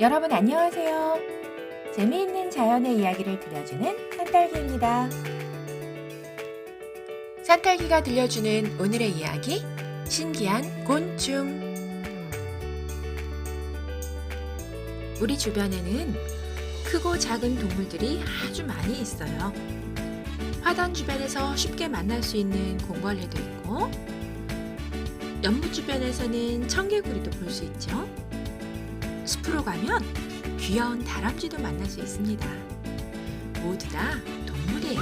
여러분 안녕하세요. 재미있는 자연의 이야기를 들려주는 산딸기입니다. 산딸기가 들려주는 오늘의 이야기 신기한 곤충 우리 주변에는 크고 작은 동물들이 아주 많이 있어요. 화단 주변에서 쉽게 만날 수 있는 공벌레도 있고 연못 주변에서는 청개구리도 볼 수 있죠. 숲으로 가면 귀여운 다람쥐도 만날 수 있습니다. 모두 다 동물이에요.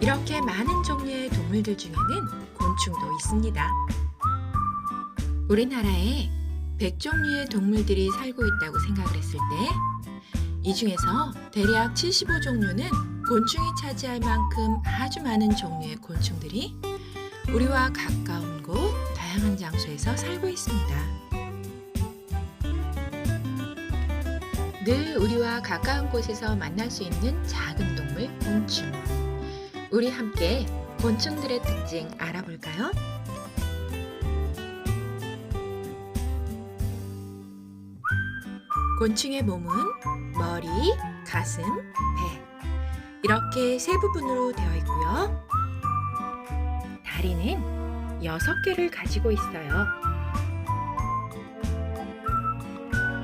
이렇게 많은 종류의 동물들 중에는 곤충도 있습니다. 우리나라에 100종류의 동물들이 살고 있다고 생각을 했을 때, 이 중에서 대략 75종류는 곤충이 차지할 만큼 아주 많은 종류의 곤충들이 우리와 가까운 곳, 다양한 장소에서 살고 있습니다. 늘 우리와 가까운 곳에서 만날 수 있는 작은 동물 곤충. 우리 함께 곤충들의 특징 알아볼까요? 곤충의 몸은 머리, 가슴, 배 이렇게 세 부분으로 되어 있고요. 다리는 여섯 개를 가지고 있어요.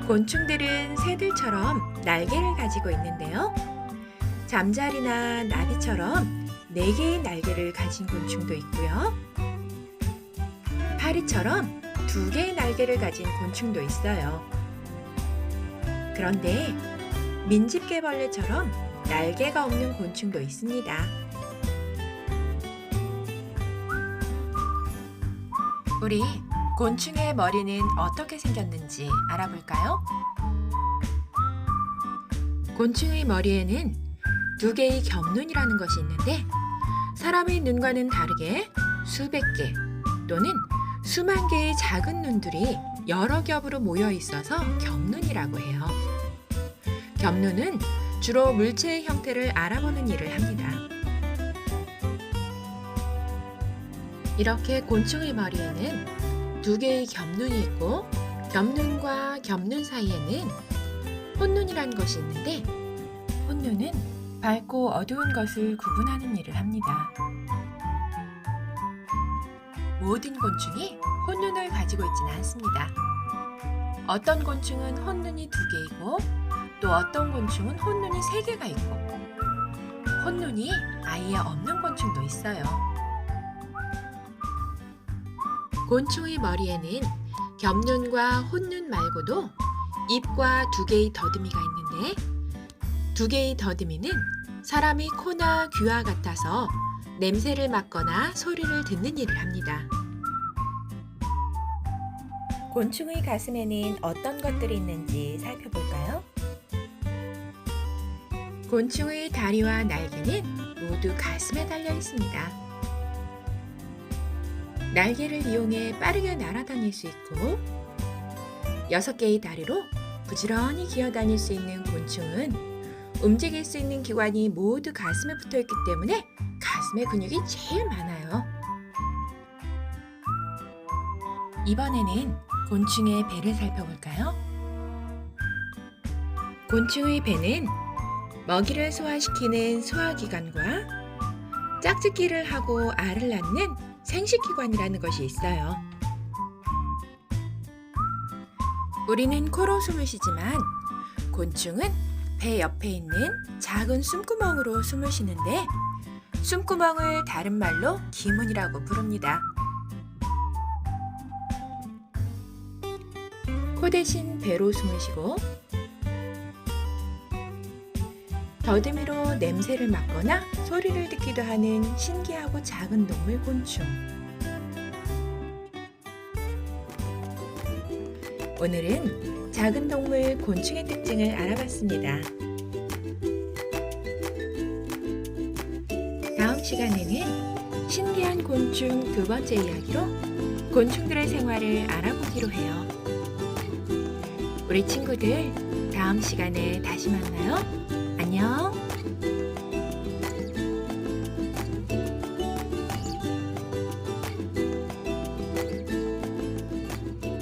곤충들은 새들처럼 날개를 가지고 있는데요. 잠자리나 나비처럼 네 개의 날개를 가진 곤충도 있고요. 파리처럼 두 개의 날개를 가진 곤충도 있어요. 그런데 민집개벌레처럼 날개가 없는 곤충도 있습니다. 우리 곤충의 머리는 어떻게 생겼는지 알아볼까요? 곤충의 머리에는 두 개의 겹눈이라는 것이 있는데 사람의 눈과는 다르게 수백 개 또는 수만 개의 작은 눈들이 여러 겹으로 모여 있어서 겹눈이라고 해요. 겹눈은 주로 물체의 형태를 알아보는 일을 합니다. 이렇게 곤충의 머리에는 두 개의 겹눈이 있고 겹눈과 겹눈 사이에는 혼눈이라는 것이 있는데 혼눈은 밝고 어두운 것을 구분하는 일을 합니다. 모든 곤충이 혼눈을 가지고 있지는 않습니다. 어떤 곤충은 혼눈이 두 개이고 또 어떤 곤충은 혼눈이 세 개가 있고 혼눈이 아예 없는 곤충도 있어요. 곤충의 머리에는 겹눈과 혼눈 말고도 입과 두 개의 더듬이가 있는데 두 개의 더듬이는 사람의 코나 귀와 같아서 냄새를 맡거나 소리를 듣는 일을 합니다. 곤충의 가슴에는 어떤 것들이 있는지 살펴볼까요? 곤충의 다리와 날개는 모두 가슴에 달려 있습니다. 날개를 이용해 빠르게 날아다닐 수 있고 여섯 개의 다리로 부지런히 기어다닐 수 있는 곤충은 움직일 수 있는 기관이 모두 가슴에 붙어 있기 때문에 가슴의 근육이 제일 많아요. 이번에는 곤충의 배를 살펴볼까요? 곤충의 배는 먹이를 소화시키는 소화기관과 짝짓기를 하고 알을 낳는 생식기관이라는 것이 있어요. 우리는 코로 숨을 쉬지만 곤충은 배 옆에 있는 작은 숨구멍으로 숨을 쉬는데 숨구멍을 다른 말로 기문이라고 부릅니다. 코 대신 배로 숨을 쉬고 더듬이로 냄새를 맡거나 소리를 듣기도 하는 신기하고 작은 동물 곤충. 오늘은 작은 동물 곤충의 특징을 알아봤습니다. 다음 시간에는 신기한 곤충 두 번째 이야기로 곤충들의 생활을 알아보기로 해요. 우리 친구들 다음 시간에 다시 만나요.